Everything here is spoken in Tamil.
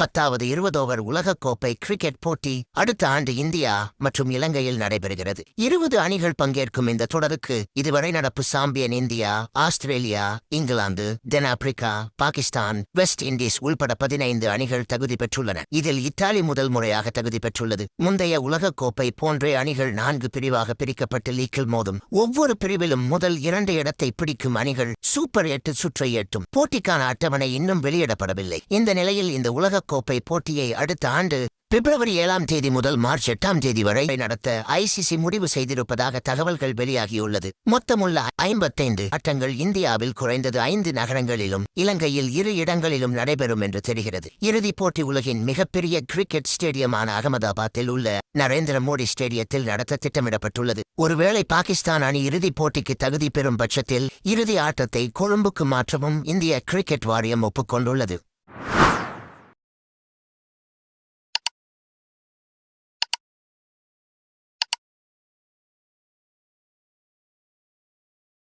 பத்தாவது இருபது ஓவர் உலகக்கோப்பை கிரிக்கெட் போட்டி அடுத்த ஆண்டு இந்தியா மற்றும் இலங்கையில் நடைபெறுகிறது. இருபது அணிகள் பங்கேற்கும் இந்த தொடருக்கு இதுவரை நடப்பு சாம்பியன் இந்தியா ஆஸ்திரேலியா இங்கிலாந்து தென்னாப்பிரிக்கா பாகிஸ்தான் வெஸ்ட் இண்டீஸ் உள்பட பதினைந்து அணிகள் தகுதி பெற்றுள்ளன. இதில் இத்தாலி முதல் முறையாக தகுதி பெற்றுள்ளது. முந்தைய உலகக்கோப்பை போன்றே அணிகள் நான்கு பிரிவாக பிரிக்கப்பட்டு லீக்கில் மோதும். ஒவ்வொரு பிரிவிலும் முதல் இரண்டு இடத்தை பிடிக்கும் அணிகள் சூப்பர் எட்டு சுற்றை எட்டும். போட்டிக்கான அட்டவணை இன்னும் வெளியிடப்படவில்லை. இந்த நிலையில் இந்த உலக கோப்பை போட்டியை அடுத்த ஆண்டு பிப்ரவரி ஏழாம் தேதி முதல் மார்ச் எட்டாம் தேதி வரை நடத்த ஐசிசி முடிவு செய்திருப்பதாக தகவல்கள் வெளியாகியுள்ளது. மொத்தமுள்ள ஐம்பத்தைந்து ஆட்டங்கள் இந்தியாவில் குறைந்தது ஐந்து நகரங்களிலும் இலங்கையில் இரு இடங்களிலும் நடைபெறும் என்று தெரிகிறது. இறுதிப் போட்டி உலகின் மிகப்பெரிய கிரிக்கெட் ஸ்டேடியமான அகமதாபாத்தில் உள்ள நரேந்திர மோடி ஸ்டேடியத்தில் நடத்த திட்டமிடப்பட்டுள்ளது. ஒருவேளை பாகிஸ்தான் அணி இறுதிப் போட்டிக்கு தகுதி பெறும் பட்சத்தில் இறுதி ஆட்டத்தை கொழும்புக்கு மாற்றவும் இந்திய கிரிக்கெட் வாரியம் ஒப்புக்கொண்டுள்ளது.